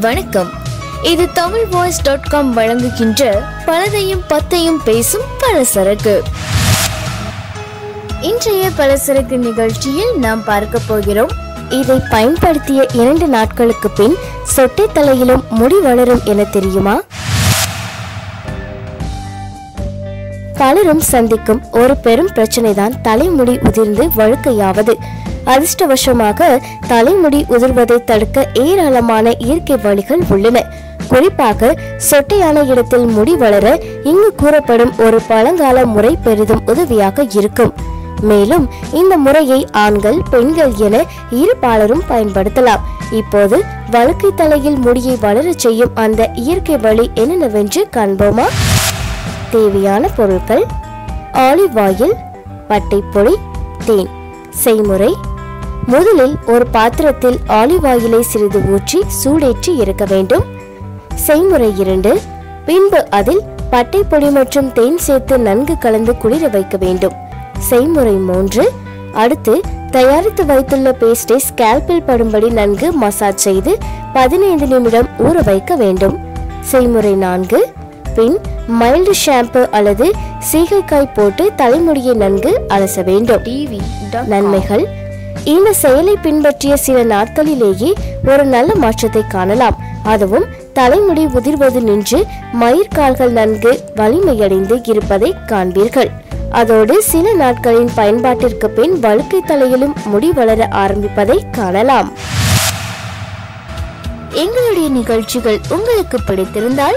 வணக்கம். இது Tamil voice dot com வழங்குகின்ற பலதையும் பத்தையும் பேசும் பலசரக்கு. இன்றைய பலசரக்கு நிகழ்ச்சியில் நாம் பார்க்க போகிறோம். இதை பயன்படுத்திய இரண்டு நாட்களுக்கு பின் சொட்டை தலையிலும் முடி வளரும் என தெரியுமா? பலரும் சந்திக்கும் ஒரு பெரும் பிரச்சனைதான் தலைமுடி உதிர்ந்து வழுக்கையாவது. அதிர்ஷ்டவசமாக தலைமுடி உதிர்வதை தடுக்க ஏராளமான இயற்கை வழிகள் உள்ளன. குறிப்பாக சொட்டையான இடத்தில் முடி வளர இங்கு கூறப்படும் ஒரு பழங்கால முறை பெரிதும் உதவியாக இருக்கும். மேலும் இந்த முறையை ஆண்கள் பெண்கள் என இரு பாலரும் பயன்படுத்தலாம். இப்போது வழுக்கை தலையில் முடியை வளரச் செய்யும் அந்த இயற்கை வழி என்னென்னவென்று காண்போமா? தேவையான பொருட்கள் ஆலிவ் ஆயில் பட்டைப்பொடி தேன். செய்முறை. முதலில் ஒரு பாத்திரத்தில் ஆலிவ் ஆயிலை சிறிது ஊற்றி சூடேற்றி இருக்க வேண்டும். செய்முறை இரண்டு. பின்பு அதில் பட்டைப்பொடி மற்றும் தேன் சேர்த்து நன்கு கலந்து குளிர வைக்க வேண்டும். செய்முறை மூன்று. அடுத்து தயாரித்து வைத்துள்ள பேஸ்டை ஸ்கேல்பில் படும்படி நன்கு மசாஜ் செய்து பதினைந்து நிமிடம் ஊற வைக்க வேண்டும். செய்முறை நான்கு. பின் மைல்டு ஷாம்பு அல்லது சீகைக்காய் போட்டு தலைமுடியை நன்கு அலச வேண்டும். நன்மைகள். இந்த செயலை பின்பற்றிய சில நாட்களிலேயே ஒரு நல்ல மாற்றத்தை காணலாம். அதுவும் தலைமுடி உதிர்வது நின்று மயிர்கால்கள் நன்கு வலிமையடைந்து இருப்பதை காண்பீர்கள். அதோடு சில நாட்களின் பயன்பாட்டிற்கு பின் வழுக்கை தலையிலும் முடி வளர ஆரம்பிப்பதை காணலாம். எங்களுடைய நிகழ்ச்சிகள் உங்களுக்கு பிடித்திருந்தால்